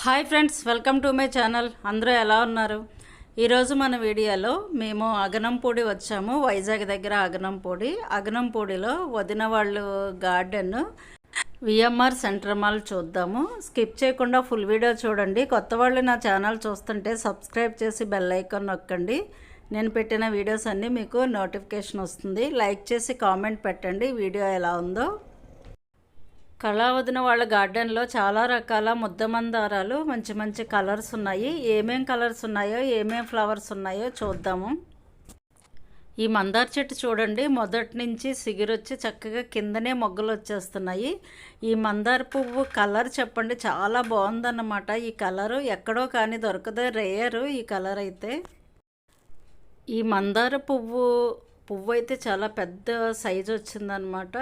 Hi friends welcome to my channel. అందరూ ఎలా ఉన్నారు? ఈరోజు మన వీడియోలో మేము అగనంపూడి వచ్చాము వైజాగ్ దగ్గర అగనంపూడి. అగనంపూడిలో వదిన వాళ్ళు గార్డెన్ విఎంఆర్ సెంటర్ మాల్ చూద్దాము. స్కిప్ చేయకుండా ఫుల్ వీడియో చూడండి. కొత్త వాళ్ళు నా ఛానల్ చూస్తుంటే సబ్స్క్రైబ్ చేసి బెల్ ఐకాన్ నొక్కండి. నేను పెట్టిన వీడియోస్ అన్నీ మీకు నోటిఫికేషన్ వస్తుంది. లైక్ చేసి కామెంట్ పెట్టండి. వీడియో ఎలా ఉందో కళావదిన వాళ్ళ గార్డెన్లో చాలా రకాల ముద్దమందారాలు మంచి మంచి కలర్స్ ఉన్నాయి. ఏమేం కలర్స్ ఉన్నాయో ఏమేం ఫ్లవర్స్ ఉన్నాయో చూద్దాము. ఈ మందార చెట్టు చూడండి. మొదటి నుంచి సిగిరొచ్చి చక్కగా కిందనే మొగ్గలు వచ్చేస్తున్నాయి ఈ మందార పువ్వు కలర్ చెప్పండి. చాలా బాగుందన్నమాట. ఈ కలరు ఎక్కడో కానీ దొరకదు. రేయరు ఈ కలర్ అయితే. ఈ మందార పువ్వు పువ్వు అయితే చాలా పెద్ద సైజు వచ్చిందనమాట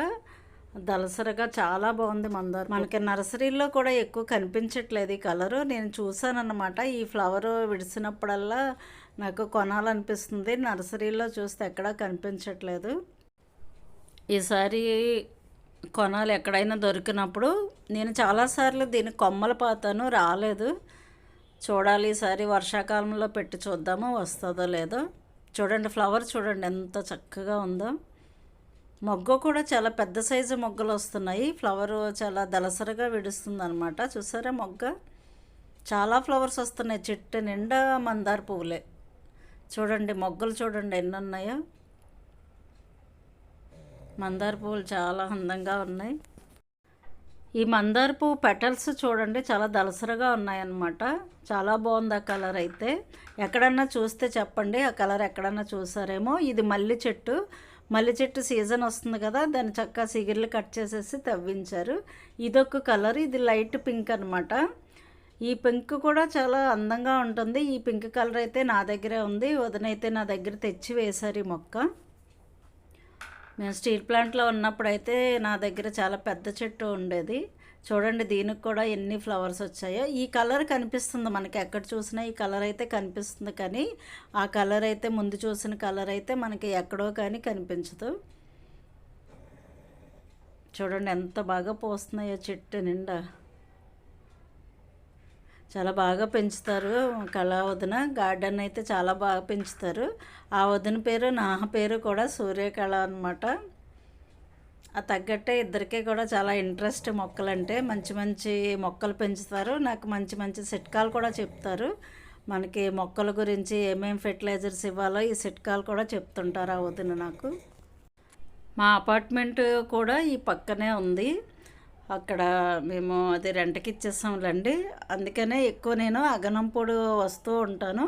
దలసరగా చాలా బాగుంది మందారం మనకి నర్సరీలో కూడా ఎక్కువ కనిపించట్లేదు ఈ కలరు. నేను చూసానన్నమాట ఈ ఫ్లవర్ విడిసినప్పుడల్లా నాకు కొనాలనిపిస్తుంది. నర్సరీలో చూస్తే ఎక్కడా కనిపించట్లేదు. ఈసారి కొనాలి ఎక్కడైనా దొరికినప్పుడు. నేను చాలాసార్లు దీని కొమ్మలు పాతాను రాలేదు. చూడాలి ఈసారి వర్షాకాలంలో పెట్టి చూద్దాము వస్తుందో లేదో. చూడండి ఫ్లవర్ చూడండి ఎంత చక్కగా ఉందో. మొగ్గ కూడా చాలా పెద్ద సైజు మొగ్గలు వస్తున్నాయి. ఫ్లవర్ చాలా దలసరగా విడుస్తుంది అనమాట చూసారా మొగ్గ? చాలా ఫ్లవర్స్ వస్తున్నాయి. చెట్టు నిండా మందార పువ్వులే. చూడండి మొగ్గలు చూడండి ఎన్ని ఉన్నాయో మందార పువ్వులు చాలా అందంగా ఉన్నాయి. ఈ మందార పువ్వు పెటల్స్ చూడండి చాలా దలసరగా ఉన్నాయన్నమాట. చాలా బాగుంది ఆ కలర్ అయితే. ఎక్కడన్నా చూస్తే చెప్పండి. ఆ కలర్ ఎక్కడన్నా చూసారేమో. ఇది మల్లి చెట్టు. మల్లె చెట్టు సీజన్ వస్తుంది కదా దాన్ని చక్కగా సిగిర్లు కట్ చేసేసి తవ్వించారు. ఇదొక కలర్ ఇది లైట్ పింక్ అనమాట ఈ పింక్ కూడా చాలా అందంగా ఉంటుంది. ఈ పింక్ కలర్ అయితే నా దగ్గరే ఉంది. వదనైతే నా దగ్గర తెచ్చి వేశారు ఈ మొక్క. మేము స్టీల్ ప్లాంట్లో ఉన్నప్పుడైతే నా దగ్గర చాలా పెద్ద చెట్టు ఉండేది. చూడండి దీనికి కూడా ఎన్ని ఫ్లవర్స్ వచ్చాయో. ఈ కలర్ కనిపిస్తుంది మనకి ఎక్కడ చూసినా ఈ కలర్ అయితే కనిపిస్తుంది కానీ ఆ కలర్ అయితే ముందు చూసిన కలర్ అయితే మనకి ఎక్కడో కానీ కనిపించదు. చూడండి ఎంత బాగా పోస్తున్నాయో చెట్టు నిండా. చాలా బాగా పెంచుతారు. కళా వదిన గార్డెన్ అయితే చాలా బాగా పెంచుతారు. ఆ వదిన పేరు నా పేరు కూడా సూర్యకళ అనమాట ఆ తగ్గట్టే ఇద్దరికీ కూడా చాలా ఇంట్రెస్ట్ మొక్కలంటే మంచి మంచి మొక్కలు పెంచుతారు. నాకు మంచి మంచి సిట్కాలు కూడా చెప్తారు. మనకి మొక్కల గురించి ఏమేమి ఫెర్టిలైజర్స్ ఇవ్వాలో ఈ సిట్కాలు కూడా చెప్తుంటారు ఆ వదిన నాకు. మా అపార్ట్మెంట్ కూడా ఈ పక్కనే ఉంది. అక్కడ మేము అది రెంట్కి ఇచ్చేసాంలేండి. అందుకనే ఎక్కువ నేను అగనంపొడు వస్తూ ఉంటాను.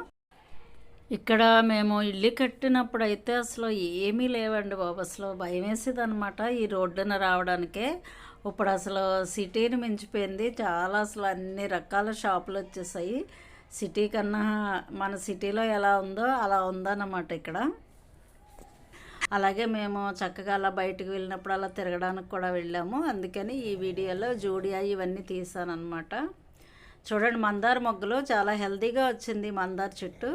ఇక్కడ మేము ఇల్లు కట్టినప్పుడు అయితే అసలు ఏమీ లేవండి బాబు. అసలు భయం వేసేది అనమాట ఈ రోడ్డున రావడానికే. ఇప్పుడు అసలు సిటీని మించిపోయింది. చాలా అసలు అన్ని రకాల షాపులు వచ్చేసాయి. సిటీ కన్నా మన సిటీలో ఎలా ఉందో అలా ఉందన్నమాట ఇక్కడ. అలాగే మేము చక్కగా అలా బయటకు వెళ్ళినప్పుడు అలా తిరగడానికి కూడా వెళ్ళాము. అందుకని ఈ వీడియోలో జూడియా ఇవన్నీ తీసానమాట చూడండి మందార మొగ్గలు చాలా హెల్తీగా వచ్చింది మందార చెట్టు.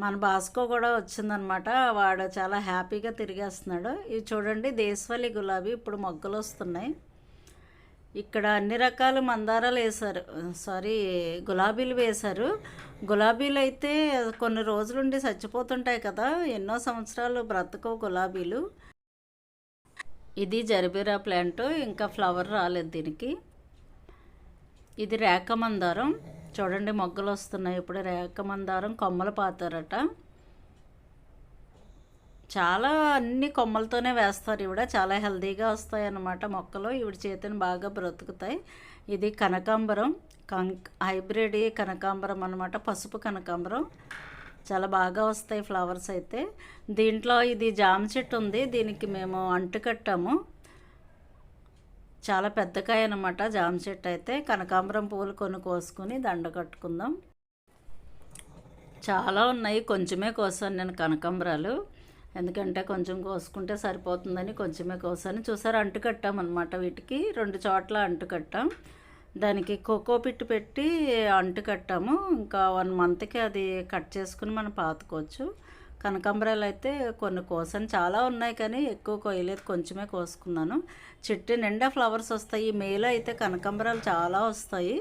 మన బాస్కో కూడా వచ్చిందనమాట వాడు చాలా హ్యాపీగా తిరిగేస్తున్నాడు. ఇవి చూడండి దేశవాళీ గులాబీ ఇప్పుడు మొగ్గలు వస్తున్నాయి. ఇక్కడ అన్ని రకాల మందారాలు వేశారు. సారీ గులాబీలు వేశారు. గులాబీలు అయితే కొన్ని రోజులుండి చచ్చిపోతుంటాయి కదా. ఎన్నో సంవత్సరాలు బ్రతకవు గులాబీలు. ఇది జరబీరా ప్లాంట్. ఇంకా ఫ్లవర్ రాలేదు దీనికి. ఇది రేఖ మందారం. చూడండి మొగ్గలు వస్తున్నాయి. ఇప్పుడు రేఖ మందారం కొమ్మలు పాతారట. చాలా అన్ని కొమ్మలతోనే వేస్తారు ఇవిడ చాలా హెల్దీగా వస్తాయి అన్నమాట మొక్కలు. ఇవిడ చేతిని బాగా బ్రతుకుతాయి. ఇది కనకాంబరం. కంక్ హైబ్రిడ్ కనకాంబరం అనమాట పసుపు కనకాంబరం. చాలా బాగా వస్తాయి ఫ్లవర్స్ అయితే. దీంట్లో ఇది జామ చెట్టు ఉంది. దీనికి మేము అంటు కట్టాము. చాలా పెద్ద కాయ అనమాట జామ చెట్టు అయితే. కనకాంబరం పువ్వులు కొన్ని కోసుకుని దండ కట్టుకుందాం. చాలా ఉన్నాయి. కొంచెమే కోసాను నేను కనకాంబరాలు. ఎందుకంటే కొంచెం కోసుకుంటే సరిపోతుందని కొంచెమే కోసాను. చూసారు అంటు కట్టామన్నమాట వీటికి. రెండు చోట్ల అంటు కట్టాం. దానికి కోకో పిట్టు పెట్టి అంటు కట్టాము. ఇంకా వన్ మంత్కి అది కట్ చేసుకుని మనం పాతుకోవచ్చు. కనకాంబరాలు అయితే కొన్ని కోసాను. చాలా ఉన్నాయి కానీ ఎక్కువ కోయలేదు. కొంచెమే కోసుకున్నాను. చెట్టు నిండా ఫ్లవర్స్ వస్తాయి. మేలో అయితే కనకాంబరాలు చాలా వస్తాయి.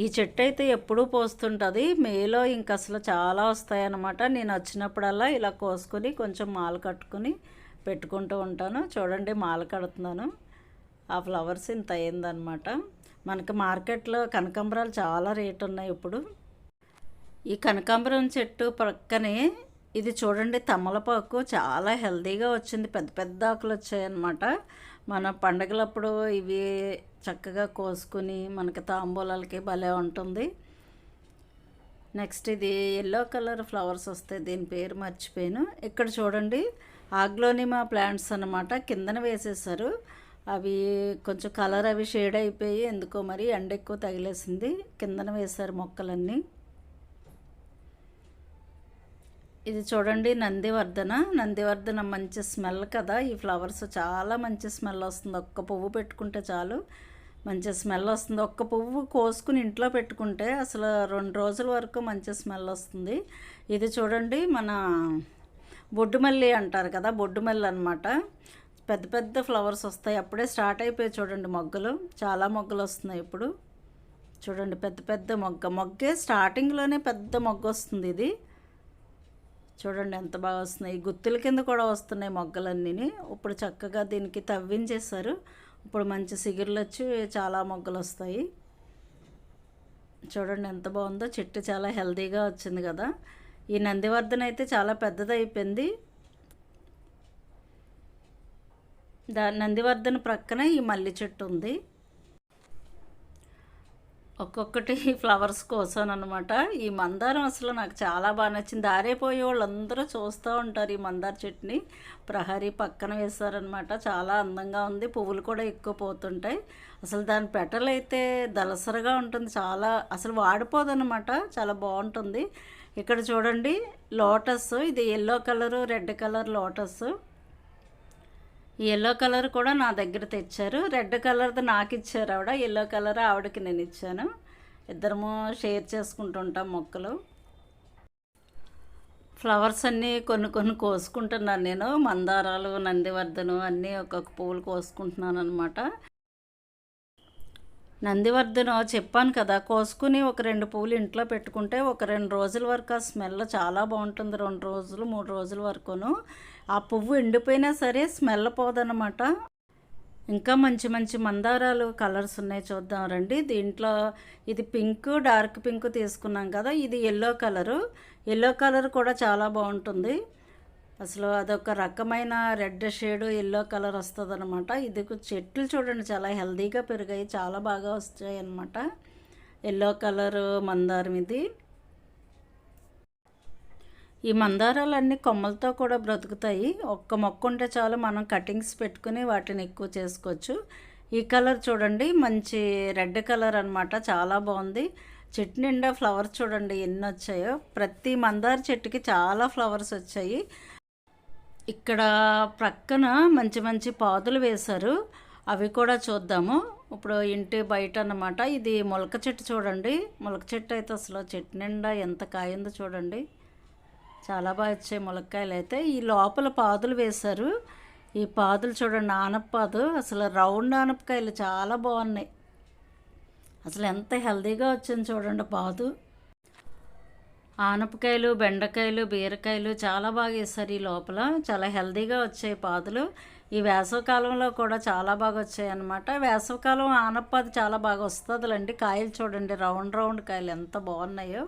ఈ చెట్టు అయితే ఎప్పుడూ పోస్తుంటుంది. మేలో ఇంక అసలు చాలా వస్తాయన్నమాట. నేను వచ్చినప్పుడల్లా ఇలా కోసుకొని కొంచెం మాల కట్టుకొని పెట్టుకుంటూ ఉంటాను. చూడండి మాల కడుతున్నాను. ఆ ఫ్లవర్స్ ఇంత అయిందనమాట మనకి మార్కెట్లో కనకాంబరాలు చాలా రేటు ఉన్నాయి ఇప్పుడు. ఈ కనకాంబరం చెట్టు పక్కనే ఇది చూడండి తమలపాకు. చాలా హెల్తీగా వచ్చింది. పెద్ద పెద్ద ఆకులు వచ్చాయన్నమాట. మన పండగలప్పుడు ఇవి చక్కగా కోసుకుని మనకి తాంబూలాలకి భలే ఉంటుంది. నెక్స్ట్ ఇది ఎల్లో కలర్ ఫ్లవర్స్ వస్తాయి దీని పేరు మర్చిపోయాను. ఇక్కడ చూడండి ఆగ్లోనిమా ప్లాంట్స్ అనమాట కిందన వేసేసారు అవి కొంచెం కలర్ అవి షేడ్ అయిపోయి ఎందుకో మరి ఎండ ఎక్కువ తగిలేసింది. కిందన వేశారు మొక్కలన్నీ. ఇది చూడండి నందివర్ధన. నందివర్ధన మంచి స్మెల్ కదా. ఈ ఫ్లవర్స్ చాలా మంచి స్మెల్ వస్తుంది. ఒక్క పువ్వు పెట్టుకుంటే చాలు. మంచి స్మెల్ వస్తుంది. ఒక్క పువ్వు కోసుకుని ఇంట్లో పెట్టుకుంటే అసలు రెండు రోజుల వరకు మంచి స్మెల్ వస్తుంది. ఇది చూడండి మన బొడ్డుమల్లి అంటారు కదా బొడ్డుమల్లి అనమాట పెద్ద పెద్ద ఫ్లవర్స్ వస్తాయి. అప్పుడే స్టార్ట్ అయిపోయాయి చూడండి మొగ్గలు. చాలా మొగ్గలు వస్తున్నాయి ఇప్పుడు. చూడండి పెద్ద పెద్ద మొగ్గ. మొగ్గే స్టార్టింగ్లోనే పెద్ద మొగ్గ వస్తుంది ఇది. చూడండి ఎంత బాగా వస్తున్నాయి. గుత్తుల కింద కూడా వస్తున్నాయి మొగ్గలన్నీ ఇప్పుడు చక్కగా దీనికి తవ్వించేశారు. ఇప్పుడు మంచి సిగుర్లు వచ్చి చాలా మొగ్గలు వస్తాయి. చూడండి ఎంత బాగుందో. చెట్టు చాలా హెల్దీగా వచ్చింది కదా. ఈ నందివర్ధన అయితే చాలా పెద్దది అయిపోయింది. దా నందివర్ధన ప్రక్కనే ఈ మల్లి చెట్టు ఉంది. ఒక్కొక్కటి ఫ్లవర్స్ కోసం అనమాట ఈ మందారం అసలు నాకు చాలా బాగా నచ్చింది. దారేపోయే వాళ్ళందరూ చూస్తూ ఉంటారు ఈ మందార చెట్టుని. ప్రహరీ పక్కన వేశారనమాట చాలా అందంగా ఉంది. పువ్వులు కూడా ఎక్కువ పోతుంటాయి. అసలు దాని పెటలు అయితే దలసరగా ఉంటుంది. చాలా అసలు వాడిపోదనమాట చాలా బాగుంటుంది. ఇక్కడ చూడండి లోటస్. ఇది yellow colour red colour lotus. Yellow colour కూడా నా దగ్గర తెచ్చారు. రెడ్ కలర్ది నాకు ఇచ్చారు ఆవిడ. ఎల్లో కలర్ ఆవిడకి నేను ఇచ్చాను. ఇద్దరము షేర్ చేసుకుంటుంటాం మొక్కలు. ఫ్లవర్స్ అన్నీ కొన్ని కొన్ని కోసుకుంటున్నాను నేను. మందారాలు నందివర్ధను అన్నీ ఒక్కొక్క పువ్వులు కోసుకుంటున్నాను అనమాట నందివర్ధను చెప్పాను కదా కోసుకుని ఒక రెండు పువ్వులు ఇంట్లో పెట్టుకుంటే ఒక రెండు రోజుల వరకు ఆ స్మెల్ చాలా బాగుంటుంది. రెండు రోజులు మూడు రోజుల వరకును. ఆ పువ్వు ఎండిపోయినా సరే స్మెల్ పోదనమాట ఇంకా మంచి మంచి మందారాలు కలర్స్ ఉన్నాయి చూద్దాం రండి. దీంట్లో ఇది పింక్ డార్క్ పింక్ తీసుకున్నాం కదా ఇది ఎల్లో కలరు. ఎల్లో కలర్ కూడా చాలా బాగుంటుంది. అసలు అదొక రకమైన రెడ్ షేడ్ ఎల్లో కలర్ వస్తుంది అనమాట ఇది చెట్లు చూడండి చాలా హెల్దీగా పెరిగాయి చాలా బాగా వస్తాయి అనమాట ఎల్లో కలర్ మందారం ఇది. ఈ మందారాలన్నీ కొమ్మలతో కూడా బ్రతుకుతాయి. ఒక్క మొక్క ఉంటే చాలు మనం కటింగ్స్ పెట్టుకుని వాటిని ఎక్కువ చేసుకోవచ్చు. ఈ కలర్ చూడండి మంచి రెడ్ కలర్ అనమాట చాలా బాగుంది. చెట్టు నిండా ఫ్లవర్స్ చూడండి ఎన్ని వచ్చాయో. ప్రతి మందార చెట్టుకి చాలా ఫ్లవర్స్ వచ్చాయి. ఇక్కడ ప్రక్కన మంచి మంచి పాదులు వేశారు. అవి కూడా చూద్దాము. ఇప్పుడు ఇంటి బయట అన్నమాట. ఇది మొలక చెట్టు చూడండి. మొలక చెట్టు అయితే అసలు చెట్టు నిండా ఎంత కాయిందో చూడండి. చాలా బాగా వచ్చాయి ములక్కాయలు అయితే. ఈ లోపల పాదులు వేశారు. ఈ పాదులు చూడండి ఆనపాదు అసలు రౌండ్ ఆనపకాయలు చాలా బాగున్నాయి. అసలు ఎంత హెల్దీగా వచ్చింది చూడండి పాదు. ఆనపకాయలు బెండకాయలు బీరకాయలు చాలా బాగా వేస్తారు ఈ లోపల. చాలా హెల్దీగా వచ్చాయి పాదులు. ఈ వేసవకాలంలో కూడా చాలా బాగా వచ్చాయి అనమాట వేసవకాలం ఆనపాది చాలా బాగా వస్తుందిలేండి. కాయలు చూడండి రౌండ్ రౌండ్ కాయలు ఎంత బాగున్నాయో.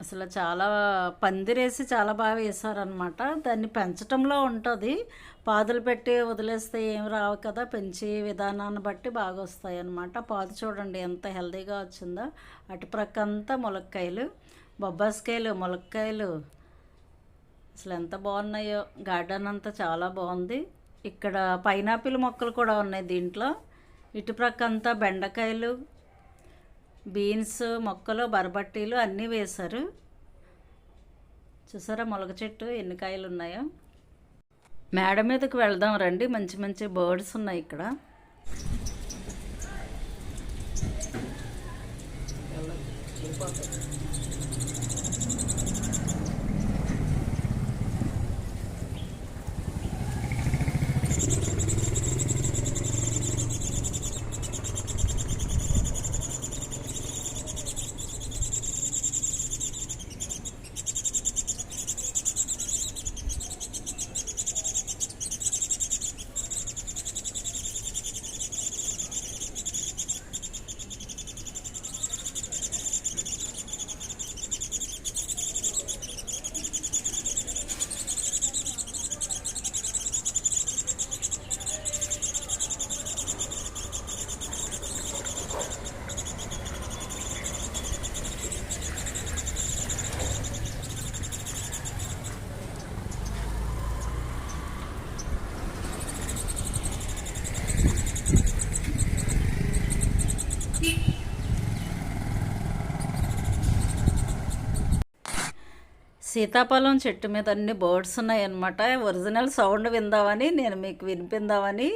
అసలు చాలా పందిరేసి చాలా బాగా వేశారనమాట దాన్ని పెంచటంలో ఉంటుంది. పాదులు పెట్టి వదిలేస్తే ఏం రావు కదా పెంచి విధానాన్ని బట్టి బాగా వస్తాయి అన్నమాట పాదు చూడండి ఎంత హెల్దీగా వచ్చిందో. అటుప్రక్క అంతా ములక్కాయలు బొబ్బాస్కాయలు ములక్కాయలు. అసలు ఎంత బాగున్నాయో. గార్డెన్ అంతా చాలా బాగుంది. ఇక్కడ పైనాపిల్ మొక్కలు కూడా ఉన్నాయి దీంట్లో. ఇటుప్రక్క అంతా బెండకాయలు బీన్స్ మొక్కలు బరబట్టీలు అన్నీ వేశారు. చూసారా మొలక చెట్టు ఎన్ని కాయలు ఉన్నాయో? మేడ మీదకి వెళ్దాం రండి. మంచి మంచి బర్డ్స్ ఉన్నాయి ఇక్కడ. సీతాఫలం చెట్టు మీద అన్ని బర్డ్స్ ఉన్నాయన్నమాట. ఒరిజినల్ సౌండ్ విందామని నేను మీకు వినిపిందామని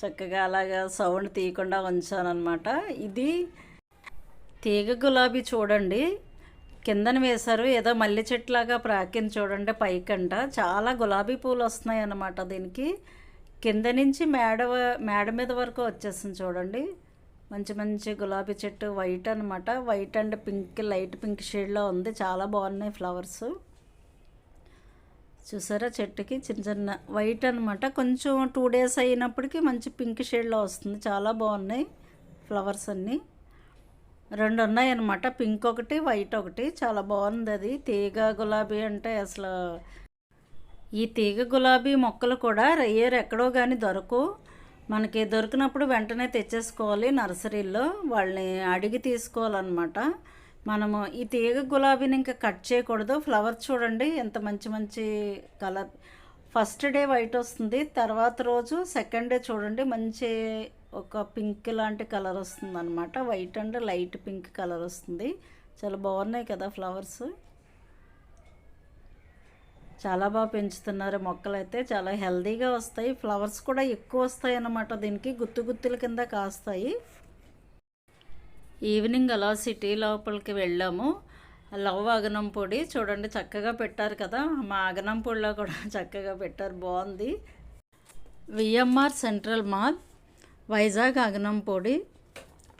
చక్కగా అలాగా సౌండ్ తీయకుండా ఉంచానన్నమాట. ఇది తీగ గులాబీ చూడండి. కిందన వేశారు ఏదో మల్లె చెట్లాగా ప్రాకింది చూడండి పైకంట. చాలా గులాబీ పూలు వస్తున్నాయి అన్నమాట దీనికి. కింద నుంచి మేడ మేడ మీద వరకు వచ్చేసింది చూడండి. మంచి మంచి గులాబీ చెట్టు వైట్ అనమాట white and pink light pink షేడ్లో ఉంది. చాలా బాగున్నాయి ఫ్లవర్స్. చూసారా? చెట్టుకి చిన్న చిన్న వైట్ అనమాట కొంచెం టూ డేస్ అయినప్పటికీ మంచి పింక్ షేడ్లో వస్తుంది. చాలా బాగున్నాయి ఫ్లవర్స్ అన్నీ. రెండు ఉన్నాయి అనమాట పింక్ ఒకటి వైట్ ఒకటి. చాలా బాగుంది అది. తీగ గులాబీ అంటే అసలు ఈ తీగ గులాబీ మొక్కలు కూడా రేయర్ ఎక్కడో కానీ దొరకు. మనకి దొరికినప్పుడు వెంటనే తెచ్చేసుకోవాలి నర్సరీలో. వాళ్ళని అడిగి తీసుకోవాలన్నమాట. మనము ఈ తీగ గులాబీని ఇంకా కట్ చేయకూడదు. ఫ్లవర్స్ చూడండి ఎంత మంచి మంచి కలర్ ఫస్ట్ డే వైట్ వస్తుంది తర్వాత రోజు సెకండ్ డే చూడండి మంచి ఒక పింక్ లాంటి కలర్ వస్తుంది అనమాట white and light pink colour వస్తుంది. చాలా బాగున్నాయి కదా ఫ్లవర్స్ చాలా బాగా పెంచుతున్నారు మొక్కలు అయితే చాలా హెల్దీగా వస్తాయి. ఫ్లవర్స్ కూడా ఎక్కువ వస్తాయి అన్నమాట దీనికి. గుత్తు గుత్తుల కింద కాస్తాయి. ఈవినింగ్ అలా సిటీ లోపలికి వెళ్ళాము. లవ్ అగనం పొడి చూడండి చక్కగా పెట్టారు కదా. మా అగనం పొడిలో కూడా చక్కగా పెట్టారు. బాగుంది. VMR central mall Vizag Aganampudi.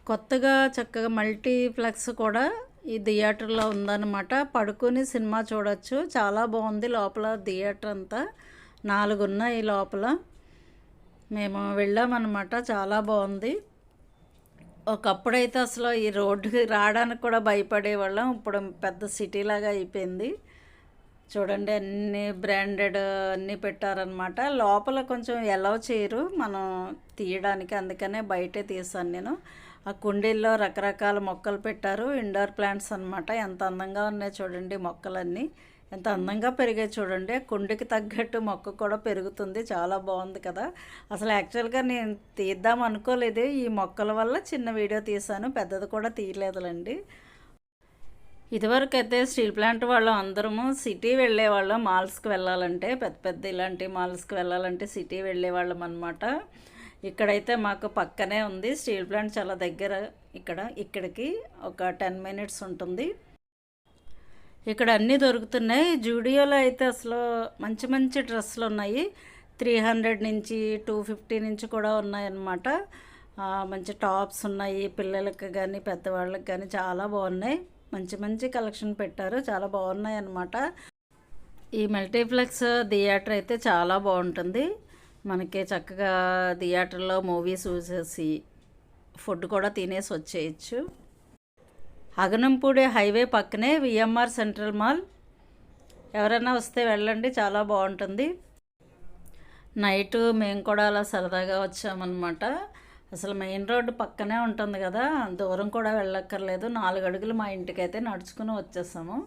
కొత్తగా చక్కగా మల్టీప్లెక్స్ కూడా ఈ థియేటర్లో ఉందన్నమాట. పడుకొని సినిమా చూడొచ్చు. చాలా బాగుంది లోపల థియేటర్ అంతా. నాలుగు ఉన్నాయి లోపల. మేము వెళ్ళామన్నమాట. చాలా బాగుంది. ఒకప్పుడైతే అసలు ఈ రోడ్డుకి రావడానికి కూడా భయపడేవాళ్ళం. ఇప్పుడు పెద్ద సిటీ లాగా అయిపోయింది. చూడండి అన్ని బ్రాండెడ్ అన్నీ పెట్టారనమాట లోపల కొంచెం ఎలవ్ చేయరు. మనం తీయడానికి అందుకనే బయటే తీసాను నేను. ఆ కుండీల్లో రకరకాల మొక్కలు పెట్టారు. ఇండోర్ ప్లాంట్స్ అనమాట ఎంత అందంగా ఉన్నాయి చూడండి మొక్కలన్నీ. ఎంత అందంగా పెరిగాయి చూడండి. కుండికి తగ్గట్టు మొక్క కూడా పెరుగుతుంది. చాలా బాగుంది కదా. అసలు యాక్చువల్గా నేను తీద్దాం అనుకోలేదు. ఈ మొక్కల వల్ల చిన్న వీడియో తీసాను పెద్దది కూడా తీయలేదులండి. ఇదివరకు అయితే స్టీల్ ప్లాంట్ వాళ్ళం అందరము సిటీ వెళ్ళేవాళ్ళం. మాల్స్కి వెళ్ళాలంటే పెద్ద పెద్ద ఇలాంటి మాల్స్కి వెళ్ళాలంటే సిటీ వెళ్ళేవాళ్ళం అనమాట ఇక్కడైతే మాకు పక్కనే ఉంది. స్టీల్ ప్లాంట్ చాలా దగ్గర ఇక్కడ ఇక్కడికి ఒక టెన్ మినిట్స్ ఉంటుంది. ఇక్కడ అన్నీ దొరుకుతున్నాయి. జూడియోలో అయితే అసలు మంచి మంచి డ్రెస్సులు ఉన్నాయి. త్రీ హండ్రెడ్ నుంచి టూ ఫిఫ్టీ నుంచి కూడా ఉన్నాయన్నమాట. మంచి టాప్స్ ఉన్నాయి. పిల్లలకి కానీ పెద్దవాళ్ళకి కానీ చాలా బాగున్నాయి. మంచి మంచి కలెక్షన్ పెట్టారు. చాలా బాగున్నాయి అన్నమాట ఈ మల్టీప్లెక్స్ థియేటర్ అయితే చాలా బాగుంటుంది. మనకి చక్కగా థియేటర్లో మూవీస్ చూసేసి ఫుడ్ కూడా తినేసి వచ్చేయచ్చు. అగనంపూడి హైవే పక్కనే విఎంఆర్ సెంట్రల్ మాల్. ఎవరైనా వస్తే వెళ్ళండి చాలా బాగుంటుంది. నైట్ మేము కూడా అలా సరదాగా వచ్చామన్నమాట. అసలు మెయిన్ రోడ్డు పక్కనే ఉంటుంది కదా దూరం కూడా వెళ్ళక్కర్లేదు. నాలుగు అడుగులు మా ఇంటికైతే నడుచుకుని వచ్చేసాము.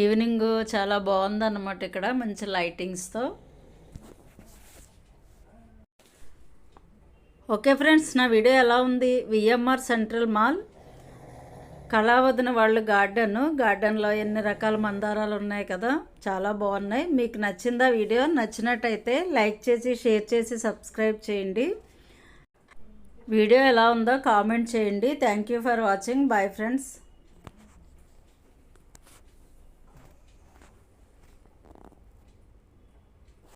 ఈవినింగ్ చాలా బాగుందన్నమాట ఇక్కడ మంచి లైటింగ్స్తో. ఓకే ఫ్రెండ్స్ నా వీడియో ఎలా ఉంది? VMR central mall. కళావదన వాళ్ళు గార్డెన్. గార్డెన్లో ఎన్ని రకాల మందారాలు ఉన్నాయి కదా చాలా బాగున్నాయి. మీకు నచ్చిందా వీడియో నచ్చినట్టయితే లైక్ చేసి షేర్ చేసి సబ్స్క్రైబ్ చేయండి. వీడియో ఎలా ఉందో కామెంట్ చేయండి. Thank you for watching. Bye friends.